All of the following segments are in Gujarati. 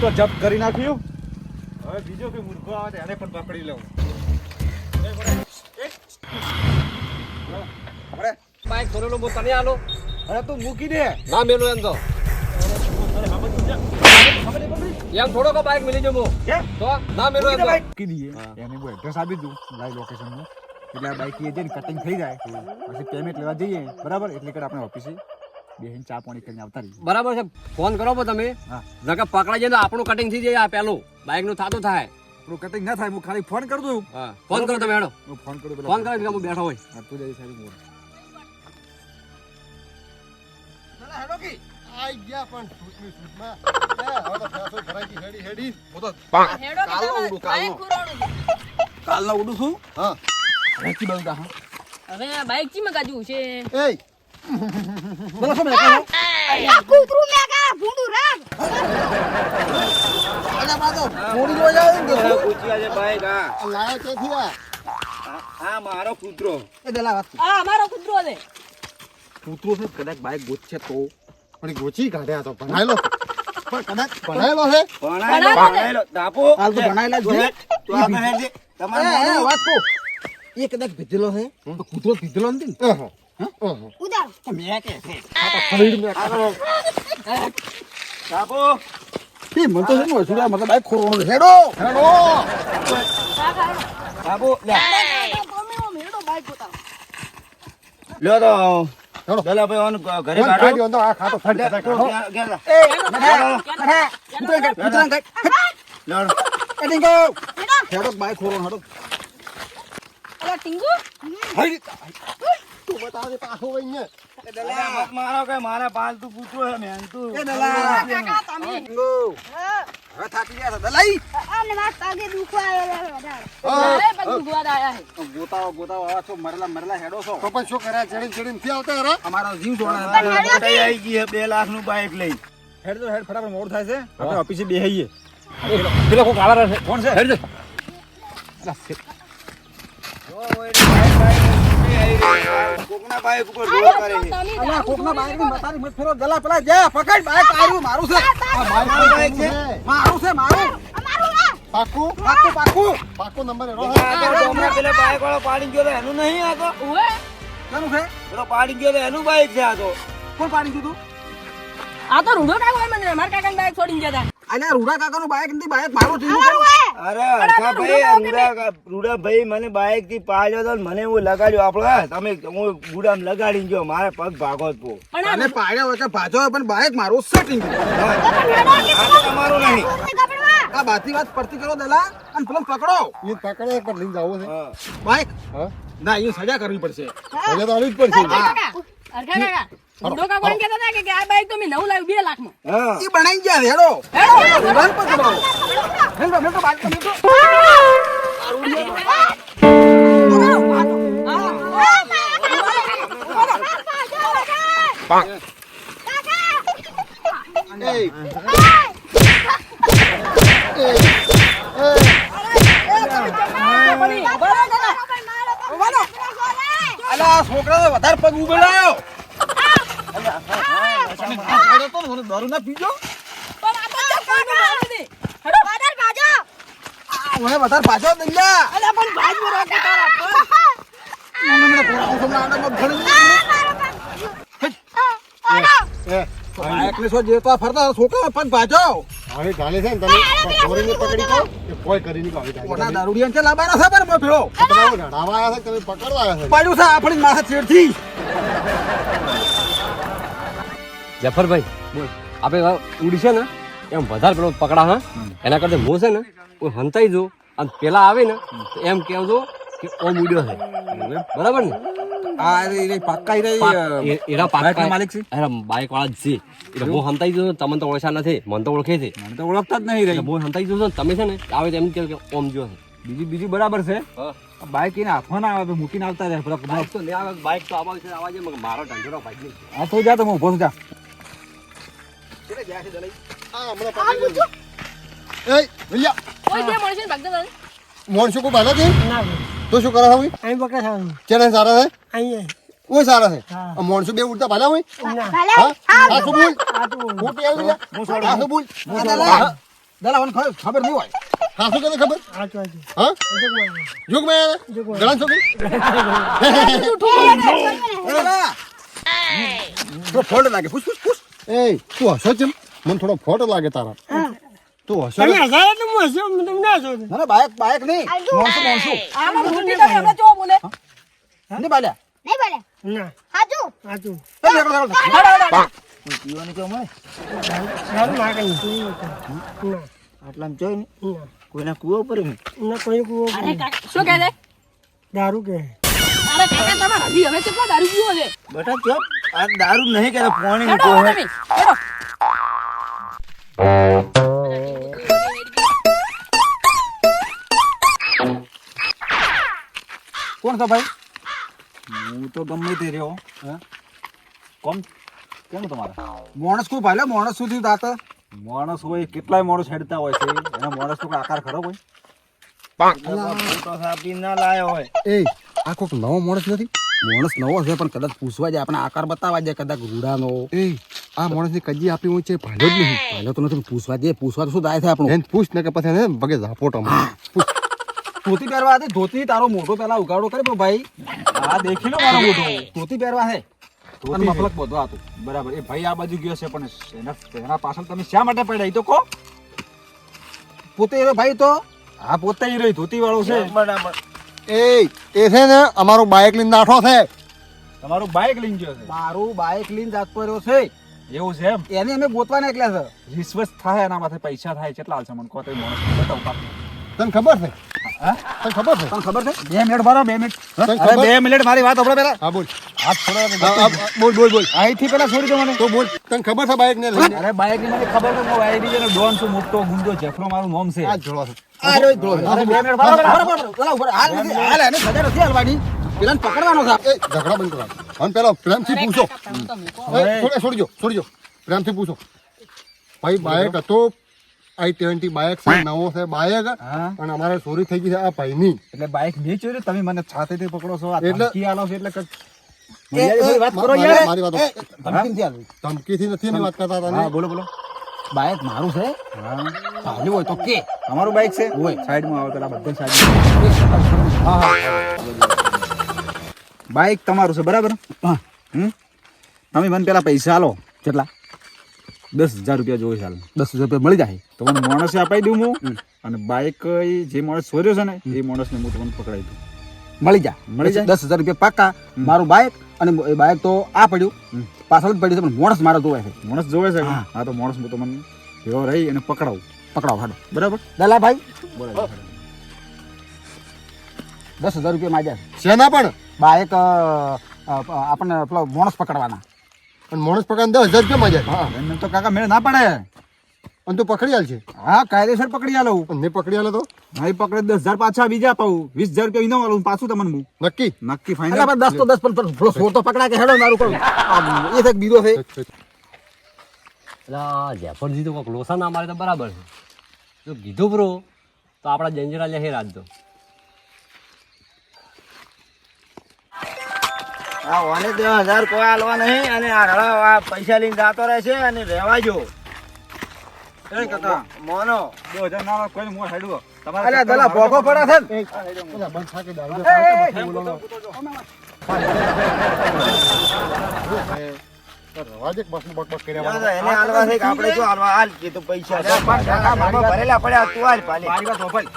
તો જપ્ત કરી નાખ્યું. હવે બીજો કોઈ મૂર્ખો આવે એને પણ પકડી લઉં. અરે બાઈક ભરેલો બહુ તને આલો. અરે તું મૂકી દે. ના મેલો એમ તો. એમ થોડો કો બાઈક મિલી જમો. તો ના મેલો એમ મૂકી દઈએ. એને હું એડ્રેસ આપી દઉં લાઈવ લોકેશનનું એટલે આ બાઈક એ જઈને કટિંગ થઈ જાય. પછી પેમેન્ટ લેવા જઈએ. બરાબર? એટલે કે આપણે ઓફિસે બેહીને ચા પાણી કરીને આવતા રહીએ. બરાબર છે. ફોન કરો પણ તમે. નકર પકડાઈ જાય તો આપણું કટિંગ થઈ જાય આ પેલું. બાઈકનું થતું થાય. કટિંગ ના થાય હું ખાલી ફોન કરી દઉં ફોન કરો તમે હેડો. હું ફોન કરું ફોન કરો હું બેઠો હોય. તું જઈ સારી આઈ ગયા પણ છૂટની છૂટમાં એ, હવે તો ફેંસો ભરાઈ ગઈ હેડી. હેડી હેડો કે તમે બાઈક ખોરવાનું છે. કાલનો ઉડું છું હા. રેચી બાજુ દા હવે બાઈક ચીમાં કાઢ્યું છે? એ બોલો શું મેં કહ્યું કૂતરું ભૂંડું. લાયો આ? એ દેલા વાત આ મારો કૂતરો છે. કૂતરો છે કદાચ બાઈક ગોતશે તો. પણ ગોચી કાઢ્યા તો ભણાયેલો. પણ કદાચ ભણાયેલો છે. ભણાયેલો દાપો. હાલ તો ભણાયેલા જ છે. એ, એ, વાત કો એ કદાચ ભીધેલો છે? તો કૂતરો ભીધેલો નથી ને. ઓહો. ઓહો ઉદાર મેં કે છે. ફરીડ મેં એ મને તો છે વસુલા મતલબ બાઈક ખોરવાનો. હેડો! આ ખાતો ફટ જતા કાઢો. એ નઠા, નઠા, કૂતરાને કાઢ, કૂતરાને કાઢ. એ ટીંગો. હેડો. બાઈક ખોરવાનો હેડો. અલા ટીંગુ. હઈ. તું બતાવજે પાછો વઈને. એ દલા. ટીંગો. હવે થાકી ગયા દલાઈ. અને વાત તાગે દુખવા આવ્યો વધારે અરે બધું ગુવાદ આયા છે. ગોતાવો ગોતાવો આવા છો મરેલા મરેલા હેડો છો. તો પણ શું કર્યા ચડીને ચડીને નથી આવતા યાર અમારો જીવ લઈ. હેડ તો હેડ ફટાફટ મોડ થાય છે. આપણે ઓફિસે બેહીએ પેલો કોઈ કાળા રહે કોણ છે? હેડ દે અલ્યા કોકના બાઈકની મતારી મત ફેરો દલા પેલા જા પકડ બાઈક તારું મારું છે. આ બાઈક છે. મારું છે મારું. પાકું પાકું પાકું. પાકું નંબર હેડો ઓવે. કેનું છે? કોણ પાડી દીધું આ તો રૂડો કાકો હોય મને. મારા કાકાની બાઈક છોડીને ગયા હતા અને રૂડા કાકાનું બાઈક નથી બાઈક મારું છે. અરે અરખા ભાઈ રૂડા રૂડા ભાઈ મને બાઈકથી પાડ્યો તો મને હું લગાડ્યો આપડે તમે હું ગુડામ લગાડીને ગયો મારે પગ ભાગો જ પો અને પાડ્યા હોય કે ભાજો પણ બાઈક મારું સેટિંગ તમારું નહીં. આ બાતી વાત પડતી કરો દલા અને પેલો પકડો. એ પકડે પણ લઈને જાવો છે. બાઈક? ના એ સજા કરવી પડશે. સજા તો આવી જ પડશે. અરખા કાકા. રૂડો કાકો એમ કહેતા હતા કે- આ બાઈક તો મેં નવું લાવ્યું બે લાખમાં એ બનાઈ ગયા છે, હેડો હેડો. રૂડાને હેડો હેડો હેડો. હેડો તો મને દારૂ ના પીજો. પણ આ તો કોઈનું માલ નથી. હેડો. મને વધારે અલા પણ નો તારા પર. મને ને પગ ભાજો. ને કોઈ આવ્યા છે પાડ્યું છે આપણી માથે ચેડથી જફરભાઈ બોલ. આપણે ઉડી છે ને એમ વધારે પેલો પકડા હા? એના કરતા હું છે ને હું હંતાઈ જો અને પેલા આવે ને તો એમ કહેજો કે ઓમ ઉડ્યો છે. બરાબર ને? આ રે પાક્કા એ- પાક્કા માલિક છે? અરે બાઈક વાળા જ છે. એટલે હું હંતાઈ જો તમને તો ઓળખા નથી મને તો ઓળખે છે. મને તો ઓળખતા જ નહીં રહી. હું હંતાઈ જો તમે છે ને આવે તો એમ કહો કે ઓમ જો છે. બીજું બીજું બરાબર છે? બાઇક એને હાથમાં ના આવે મૂકીને આવતા રહે. પેલા તો આવે બાઈક તો આવા છે આવા છે મારો ઢંઢેરો ભાઈ આ તો જા તો હું ઊભો છું આ હમણાં ભૈયા. મોણસો કોઈ ભાલે છે તો શું કરે હવે અહીં પકડ ખાવાનું ચેને સારા છે અહીં કોઈ સારા છે મોણસો બે ઉડતા ભાલા હોય હા શું બોલ ખોટી આવી લે શું બોલ દલા મને ખબર ખબર નહીં હોય હા શું તને ખબર આ તો આજે હા જોગ ગળા છોકરી તો લાગે પૂછ પૂછ પૂછ એ તું હસો છે મને થોડો ફોટ લાગે તારા. તું હસો તમે હજાર તો હું હસ્યો? હું તમને હસો. છું ના ના બાયક બાયક નહીં. મોણસું મોણસું આમાં બુદ્ધિ તો હવે જો બોલે. નહીં બાલ્યા? નહીં ભલે ના. હાજુ હાજુ એ લેકો. કોઈ પીવાનું કેવું મળે સારું ના. નહીં ના. આટલામાં જોઈ ને. કોઈના કૂવો ઉપર ને? ના કોઈ કૂવો અરે શું કહે છે? દારૂ કે. અરે કાકા તમારા હજી હવે કેટલા દારૂ પીવો છે? બેટા ચો આ દારૂ નહીં કે પાણી હેડો કોઈ કોણ છો ભાઈ? હું તો ગમે તે રહ્યો હા? કોણ કેમ તમારે? માણસ કોઈ ભાઈ માણસ સુધી દાતા માણસ હોય કેટલાય માણસ હેડતા હોય છે. એના માણસ નો આકાર ખરો હોય તો સાપી ના લાયો હોય. એ આ કોઈક નવો માણસ નથી? માણસ નવો છે પણ કદાચ પૂછવા જાય આપણે આકાર બતાવવા જાય કદાચ રૂડાનો એ આ માણસની કજી આપી હોય છે ભાલો જ નહીં. પહેલો તો નથી પૂછવા દે પૂછવા તો શું થાય છે આપણું? એને પૂછ ને કે પછી એને ભગે ઝાપોટો ધોતી પહેરવા હતી ધોતી તારો મોઢો પેલા ઉગાડો કરે ભાઈ આ દેખી લો મારો મોઢો. ધોતી પહેરવા છે. ધોતી મફલક બધો હતું બરાબર. એ ભાઈ આ બાજુ ગયો છે પણ એના એના પાછળ તમે શા માટે પડ્યા? એ તો કહો. પોતે ભાઈ તો? હા પોતે ઈ રહ્યો ધોતી વાળો છે. બરાબર. એ એ છે ને અમારું બાઇક લઈને નાઠો છે. તમારું બાઇક લઈને ગયો છે? મારું બાઇક લઈને જાતો રહ્યો છે. એવું છે એમ? એને અમે ગોતવા નીકળ્યા છે. રિશ્વત થાય એના માથે પૈસા થાય કેટલા હાલશે મને કહો તો માણસ બતાવું પાક. તને ખબર છે? તને ખબર છે? તને ખબર છે? બે મિનિટ ભરો બે મિનિટ. અરે બે મિનિટ મારી વાત આપણે પેલા હા બોલ. હાથ છોડો બોલ બોલ બોલ. અહીંથી પેલા છોડી દો મને. તો બોલ. તને ખબર છે બાઇક ને અરે બાઈકની મને ખબર છે હું આઈડી છે ને ડોન છું મોટો ગુંડો જેફરો મારું મોમ છે. આ જોડો છે. અરે બે મિનિટ બરાબર બરાબર પેલા ઉપર હાલ નથી હાલ એને સજા નથી હાલવાની. પેલા પકડવાનો છે. એ ઝઘડા બંધ કરવાનો અને પેલા પ્રેમથી પૂછો. છોડજો છોડી- છોડીજો છોડીજો પ્રેમથી પૂછો. ભાઈ બાઇક હતો આઈ ટ્વેન્ટી બાઇક છે નવો છે બાઇક હા. અને અમારે ચોરી થઈ ગઈ છે આ ભાઈની. એટલે બાઈક મેં ચોરી તમે મને છાતીથી પકડો છો આ એટલે- ધમકી આલો છો એટલે ધમકીથી નથી વાત કરતા હતા બોલો બોલો. બાઈક મારું છે? ચાલ્યું હોય તો કે. તમારું બાઈક છે? હોય સાઈડમાં આવે પેલા બધા સાઈડ હા હા. બાઈક તમારું છે બરાબર? હા. હમ? તમે મને પેલા પૈસા આલો. કેટલા? દસ હજાર રૂપિયા જોઈ હાલ. દસ હજાર રૂપિયા મળી જાય? તો મને માણસે અપાઈ દઉં હું. અને બાઈક એ જે માણસ ચોર્યો છે ને એ માણસને હું તમને પકડાઈ દઉં. મળી જાય. મળી જાય? દસ હજાર રૂપિયા પાકા મારું બાઈક અને એ બાઈક તો આ પડ્યું. પાછળ જ પડ્યું છે પણ માણસ મારો જોવે છે. માણસ જોવે છે? હા. તો માણસ હું તમને ભેગો રહી અને પકડાવું. પકડાવ હાડો બરાબર? દલાભાઈ? બરાબર દસ હજાર રૂપિયા માગ્યા છે. શેના પણ? અ, આપણને પેલો માણસ પકડવાના. અને માણસ પકડ દસ હજાર રૂપિયા માં જાય. હા એમને તો કાકા મેળ ના પડે. અને તું પકડી આલ છે. હા કાયદેસર પકડી આલો. અને મેં પકડી આલો તો? નહીં પકડે દસ હજાર પાછા બીજા પાઉં વીસ હજાર રૂપિયા ઇનામ આલું પાછું તમને હું. નક્કી? નક્કી ફાઈનલ દસ તો દસ પણ પેલો તો પકડા કે હેડો મારું કરું. એ છે બીજો છે. એટલે આ જેફરજી તો કોઈક લોસા ના મારે તો બરાબર છે. જો કીધું બ્રો તો આપણા જંજરા લે રાત દો આ ઓને દસ હજાર કોઈ આલવા નહીં અને આ રળા આ પૈસા લઈને જાતો રહેશે અને રહેવા જો મોનો હજાર ના કોઈ દલા ભોગો પડે છે બંધ થાકી દારૂ રવા બસ બક બક કર્યા તો એને આલવા છે કે આપણે શું આલવા હાલ કે તો પૈસા. ભરેલા પડ્યા તું હાલ પાલે મારી વાત હોભળ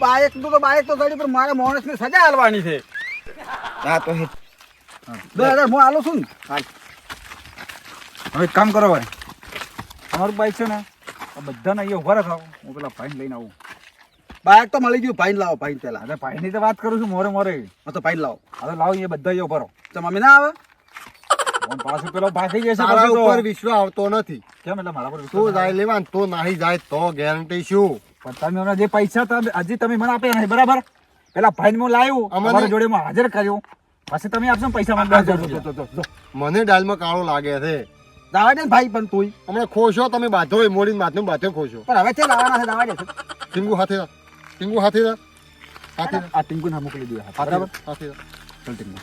બાઈકનું તો બાઈક તો ગાડી પર મારે માણસ ને સજા હાલવાની છે હા તો હે. બે હજાર હું આલું છું ને. હાલ. હવે કામ કરો ભાઈ. અમારું બાઈક છે ને બધાને અહીંયા ઊભા રાખો હું પેલા ફાઇન લઈને આવું. બાઈક તો મળી ગયું. ફાઇન લાવો ફાઇન પેલા અરે ફાઇનની તો વાત કરું છું મોરે મોરે. હા તો ફાઇન લાવો. હવે લાવો એ બધા અહીંયા ઊભા રહો. તમે ના આવે? પાછું પેલો ભાગી જશે મારા ઉપર વિશ્વ આવતો નથી. કેમ એટલે મારા પર તો જાય લેવા તો નાહી જાય તો ગેરંટી શું? પણ તમે હમણાં જે પૈસા તમે હજી તમે મને આપ્યા નહીં બરાબર? પેલા ફાઇન હું લાવ્યું અમારી જોડે હાજર કર્યું. પછી તમે આપશો પૈસા મને દસ હજાર. મને ડાલમાં કાળો લાગે છે. દાવા દે ભાઈ પણ તું હમણાં ખોશો તમે બાધો હોય મોડીને બાધો બાધો ખોશો. પણ હવે છે લાવવાના છે દાવા દે. ટીંગુ હાથે. ટીંગુ હાથે. હાથે આ ટીંગુ ના મોકલી દે બરાબર? હાથે. ચાલ ટીંકુ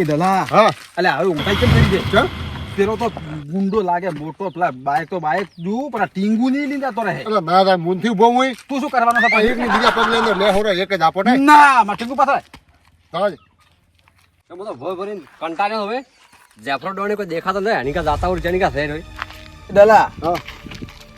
એ દલા. હા. અલે હવે ઊંઘાઈ કેમ કરી દે ચલ પેલો તો ગુંડો લાગે મોટો પેલા બાઈક તો બાઈક જુ પણ આ ટીંગુ નહીં લીધા તો રહે. અરે ના ના ઊભો હું તું શું કરવાનો છે? આ પછી? બીજા પગલે અંદર લે હોરા એક જ આપો ને ના માં ટીંગુ પાછળ. હા તો ભોય ભરીને કંટાળ્યો હવે. જેફરો ડોને કોઈ દેખાતો નહીં એની કા જાતા હોય જેની થઈ રહી દલા હા.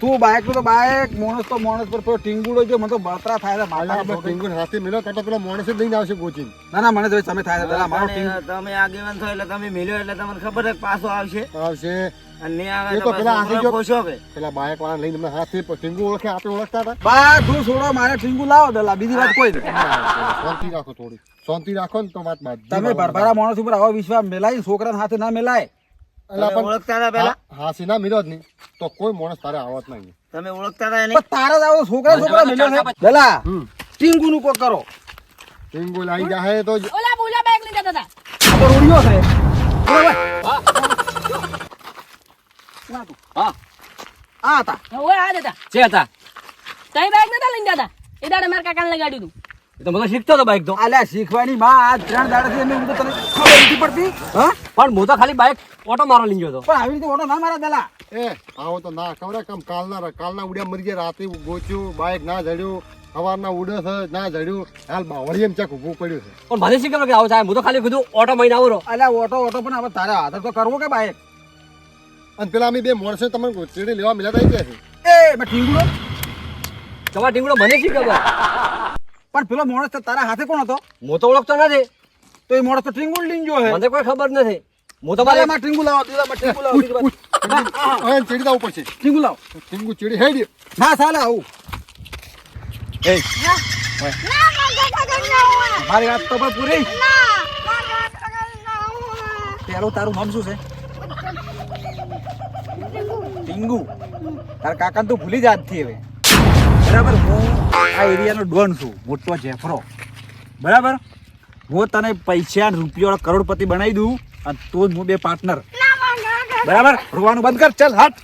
તું બાઈક તો બાઈક માણસ તો માણસ પર પેલો ટીંગુડો જો મને તો બળતરા થાય છે માથા આ ટીંગુ હાથે મિલો તો પેલો માણસ જ લઈને આવશે કોચિંગ ના ના મને તો સમય થાય છે તમે આગેવાન છો એટલે તમે મિલ્યો એટલે તમને ખબર છે કે પાછો આવશે. આવશે. એ તો તો પેલા પાછો જો- પેલા બાયક વાળા લઈને એમના હાથે ટીંગુ ઓળખે આપણે ઓળખતા હતા? બા તું છોડો મારે ટીંગુ લાવો દલા બીજી વાત કોઈ શાંતિ રાખો થોડી. શાંતિ રાખો ને તો વાત બાદ તમે ભરભરા માણસ ઉપર આવો વિશ્વાસ મેલાય છોકરા હાથે ના મેલાય. ઓળખતા હતા પેલા? હાસી ના મિલો જ નહીં. તો કોઈ માણસ તારે આવત નહીં. તમે ઓળખતા હતા એને? તારા જ આવો છોકરા છોકરા મેલ્યો છે દલા ટીંગુ નું કોક કરો. ટીંગુ લાવી જાહે તો ઓલા બોલા બેગ લઈ જતા હતા. રોડિયો છે. બરાબર હા. આ હતા. ઓય આ દેતા છે હતા. તઈ બાઈક નતા લઈને જતા? એ દાડે મારા કાકાને લગાડ્યું હતું એ તો મને શીખતો હતો બાઈક તો. અલ્યા શીખવાની માં આ ત્રણ દાડાથી એમને ઊંધું તને ખબર નથી પડતી. હા? પણ હું તો ખાલી બાઈક ઓટો મારવા લઈ ગયો હતો. પણ આવી રીતે ઓટો ના મારા દેલા એ આવો તો ના ખબર કેમ કાલના કાલના ઉડ્યા મરી ગયા રાતે ગોચ્યું બાઈક ના જડ્યું સવારના ઉડે છે ના જડ્યું હાલ બાવળી એમ ચક ઊભું પડ્યું છે. પણ મને શી ખબર કે આવું થાય હું તો ખાલી કીધું ઓટો મહિને આવો રહો. અલ્યા ઓટો ઓટો પણ હવે તારે હાથે તો કરવો કે બાઈક અને પેલા અમે બે માણસો તમને ચીડી લેવા મિલા થઈ ગયા છે એ મેં ટીંગુડો તમારા ટીંગડો મને શી ખબર પણ પેલો મોણસ તારા હાથે કોણ હતો હું તો ઓળખતો નથી તો એ મોણસ તો ટીંગુલ લઈને હે મને કોઈ ખબર નથી હું તમારે તમારે માં ટીંગુ લાવો દીદામાં ટીંગુ લાવો હા ચીડી જવું પડશે ટીંગુ લાવો ટીંગુ ચીડી હેડી ના ચાલે આવું એ ના મારા વાત તો પણ પૂરી પેલું તારું નામ શું છે ટીંગુ. તારા કાકાને તું ભૂલી જાતથી હવે. બરાબર? હું આ એરિયાનો ડોન છું મોટો જેફરો. બરાબર? હું તને પૈસા રૂપિયા કરોડપતિ બનાવી દઉં અને તું જ હું બે પાર્ટનર. બરાબર? રોવાનું બંધ કર ચાલ હટ.